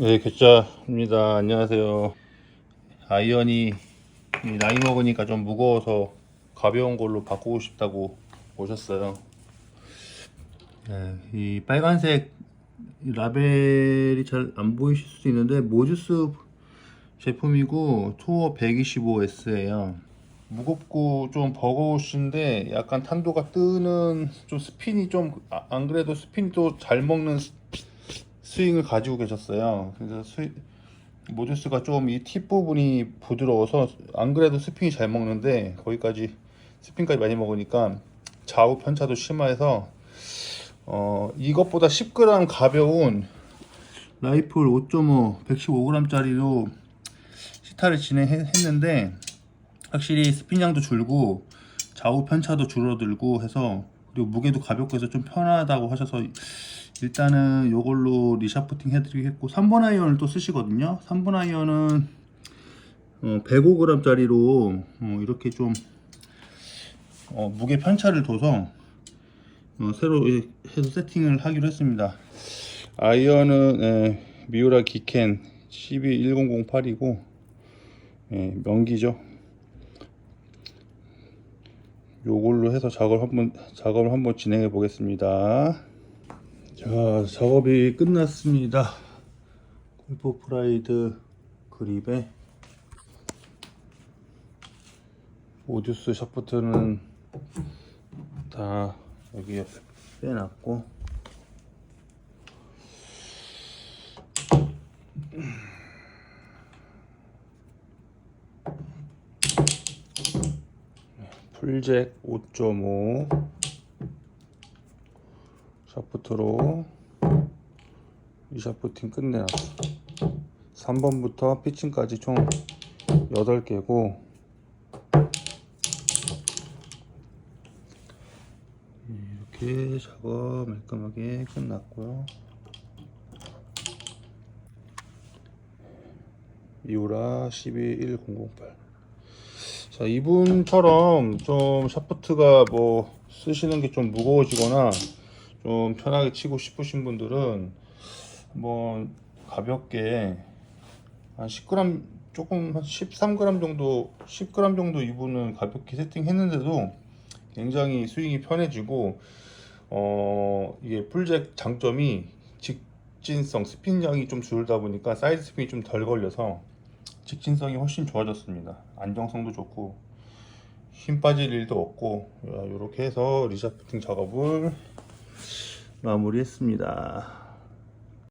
네, 괴짜입니다. 안녕하세요. 아이언이 이 나이 먹으니까 좀 무거워서 가벼운 걸로 바꾸고 싶다고 오셨어요. 네, 이 빨간색 이 라벨이 잘 안 보이실 수도 있는데 모주스 제품이고 투어 125S예요. 무겁고 좀 버거우신데 약간 탄도가 뜨는 좀 스핀이 좀 안 그래도 또잘 먹는 스- 스윙을 가지고 계셨어요. 그래서 스 모주스가 좀 이 팁 부분이 부드러워서 안 그래도 스핀이 잘 먹는데 거기까지 스핀까지 많이 먹으니까 좌우 편차도 심해서 어 이것보다 10g 가벼운 라이플 5.5 115g짜리로 시타를 진행했는데 확실히 스핀량도 줄고 좌우 편차도 줄어들고 해서 그리고 무게도 가볍고 해서 좀 편하다고 하셔서 일단은 이걸로 리샤프팅 해드리겠고 3번 아이언을 또 쓰시거든요. 3번 아이언은 어, 105g짜리로 어, 이렇게 좀 어, 무게 편차를 둬서 어, 새로 이- 해서 세팅을 하기로 했습니다. 아이언은 예, 미우라 기켄 1210008이고 예, 명기죠 요걸로 해서 작업 한번 작업을 한번 진행해 보겠습니다. 자, 작업이 끝났습니다. 골프 프라이드 그립에 오듀스 샤프트는 다 여기에 빼놨고 풀잭 5.5 샤프트로 이 샤프팅 끝내놨어 3번부터 피칭까지 총 8개고. 이렇게 작업 깔끔하게 끝났고요. 이오라 12108 자, 이분처럼 좀 샤프트가 뭐 쓰시는 게 좀 무거워지거나 좀 편하게 치고 싶으신 분들은 뭐 가볍게 한 10g 조금 한 13g 정도 10g 정도 이분은 가볍게 세팅했는데도 굉장히 스윙이 편해지고 어 이게 풀잭 장점이 직진성 스핀량이 좀 줄다 보니까 사이드 스핀이 좀 덜 걸려서 직진성이 훨씬 좋아졌습니다. 안정성도 좋고 힘 빠질 일도 없고 이렇게 해서 리샤프팅 작업을 마무리했습니다.